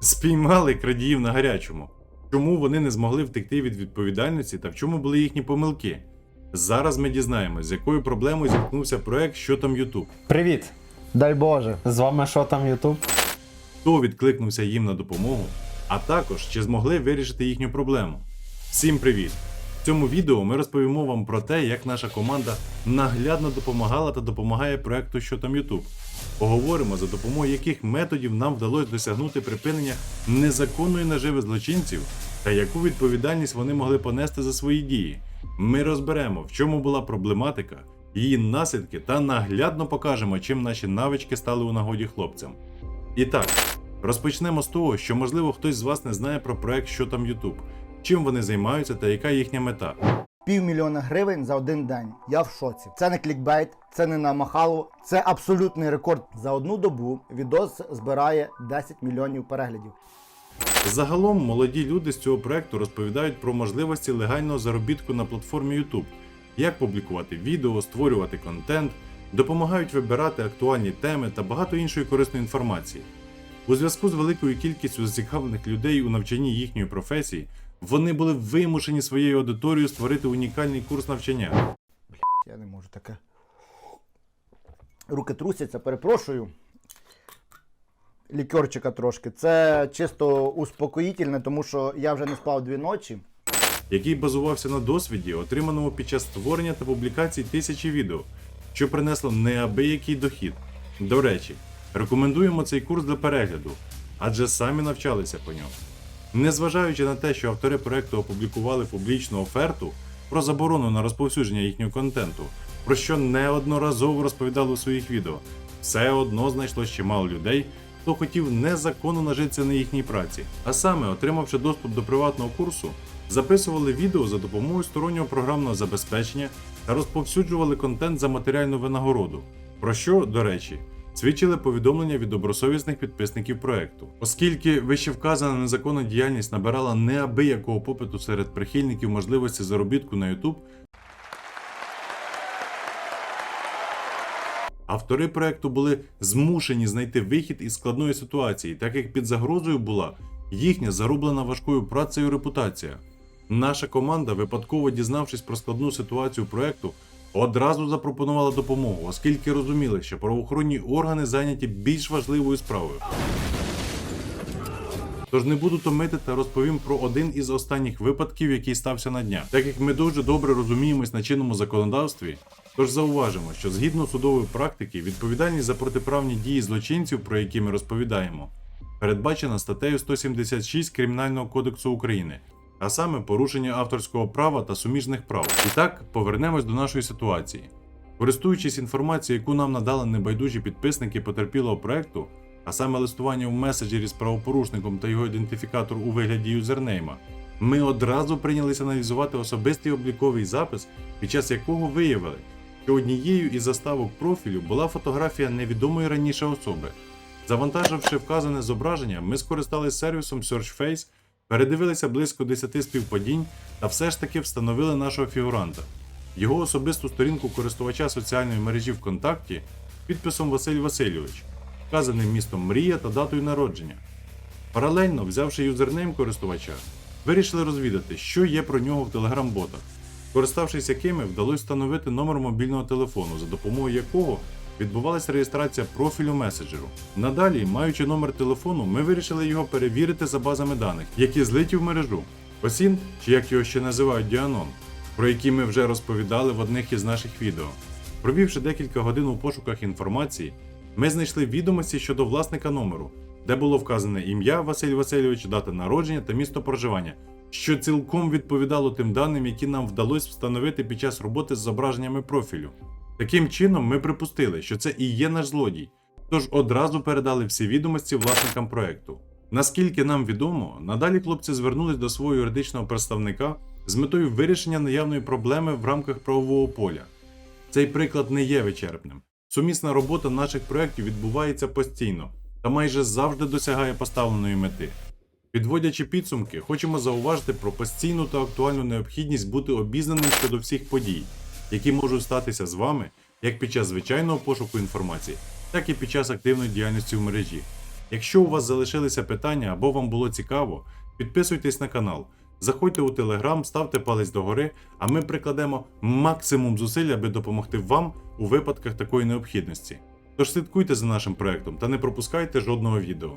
Спіймали крадіїв на гарячому. Чому вони не змогли втекти від відповідальності та в чому були їхні помилки? Зараз ми дізнаємося, з якою проблемою зіткнувся проект Що там Ютуб, Привіт! Дай Боже. З вами що там Ютуб? хто відкликнувся їм на допомогу, а також чи змогли вирішити їхню проблему. Всім привіт! В цьому відео ми розповімо вам про те, як наша команда наглядно допомагала та допомагає проекту Що там Ютуб. Поговоримо за допомогою яких методів нам вдалося досягнути припинення незаконної наживи злочинців та яку відповідальність вони могли понести за свої дії. Ми розберемо, в чому була проблематика, її наслідки та наглядно покажемо, чим наші навички стали у нагоді хлопцям. І так, розпочнемо з того, що можливо хтось з вас не знає про проект Що там Ютуб, чим вони займаються та яка їхня мета. Півмільйона гривень за один день. Я в шоці. Це не клікбейт, це не на махалу. Це абсолютний рекорд. За одну добу відос збирає 10 мільйонів переглядів. Загалом молоді люди з цього проекту розповідають про можливості легального заробітку на платформі YouTube, як публікувати відео, створювати контент, допомагають вибирати актуальні теми та багато іншої корисної інформації. У зв'язку з великою кількістю зацікавлених людей у навчанні їхньої професії, вони були вимушені своєю аудиторією створити унікальний курс навчання. Я не можу таке. Руки трусяться, перепрошую. Лікерчика трошки. Це чисто успокоїтельне, тому що я вже не спав дві ночі. який базувався на досвіді, отриманому під час створення та публікації тисячі відео, що принесло неабиякий дохід. До речі, рекомендуємо цей курс для перегляду, адже самі навчалися по ньому. Незважаючи на те, що автори проекту опублікували публічну оферту про заборону на розповсюдження їхнього контенту, про що неодноразово розповідали у своїх відео, все одно знайшлось чимало людей, хто хотів незаконно нажитися на їхній праці. А саме, отримавши доступ до приватного курсу, записували відео за допомогою стороннього програмного забезпечення та розповсюджували контент за матеріальну винагороду. Про що, до речі, свідчили повідомлення від добросовісних підписників проекту. Оскільки вищевказана незаконна діяльність набирала неабиякого попиту серед прихильників можливості заробітку на YouTube, Автори проекту були змушені знайти вихід із складної ситуації, так як під загрозою була їхня зароблена важкою працею репутація. Наша команда, випадково дізнавшись про складну ситуацію проекту, одразу запропонувала допомогу, оскільки розуміли, що правоохоронні органи зайняті більш важливою справою. Тож не буду томити та розповім про один із останніх випадків, який стався на днях. Так як ми дуже добре розуміємось на чинному законодавстві, тож зауважимо, що згідно судової практики відповідальність за протиправні дії злочинців, про які ми розповідаємо, передбачена статтею 176 Кримінального кодексу України, а саме порушення авторського права та суміжних прав. І так, повернемось до нашої ситуації. Користуючись інформацією, яку нам надали небайдужі підписники потерпілого проекту, а саме листування в меседжері з правопорушником та його ідентифікатор у вигляді юзернейма, ми одразу прийнялися аналізувати особистий обліковий запис, під час якого виявили, що однією із заставок профілю була фотографія невідомої раніше особи. Завантаживши вказане зображення, ми скористалися сервісом SearchFace, передивилися близько 10 співпадінь та все ж таки встановили нашого фігуранта. Його особисту сторінку користувача соціальної мережі ВКонтакті підписом Василь Васильович, вказаним містом Мрія та датою народження. Паралельно, взявши юзернейм користувача, вирішили розвідати, що є про нього в телеграм-ботах, користавшись якими вдалося встановити номер мобільного телефону, за допомогою якого відбувалася реєстрація профілю меседжеру. Надалі, маючи номер телефону, ми вирішили його перевірити за базами даних, які злиті в мережу. Осін, чи як його ще називають Діанон, про які ми вже розповідали в одних із наших відео. Провівши декілька годин у пошуках інформації, ми знайшли відомості щодо власника номеру, де було вказане ім'я Василь Васильович, дата народження та місто проживання, що цілком відповідало тим даним, які нам вдалося встановити під час роботи з зображеннями профілю. Таким чином, ми припустили, що це і є наш злодій, тож одразу передали всі відомості власникам проекту. Наскільки нам відомо, надалі хлопці звернулись до свого юридичного представника з метою вирішення наявної проблеми в рамках правового поля. Цей приклад не є вичерпним. Сумісна робота наших проєктів відбувається постійно та майже завжди досягає поставленої мети. Підводячи підсумки, хочемо зауважити про постійну та актуальну необхідність бути обізнаним щодо всіх подій, які можуть статися з вами як під час звичайного пошуку інформації, так і під час активної діяльності в мережі. Якщо у вас залишилися питання або вам було цікаво, підписуйтесь на канал, заходьте у телеграм, ставте палець догори, а ми прикладемо максимум зусиль, аби допомогти вам у випадках такої необхідності. Тож слідкуйте за нашим проектом та не пропускайте жодного відео.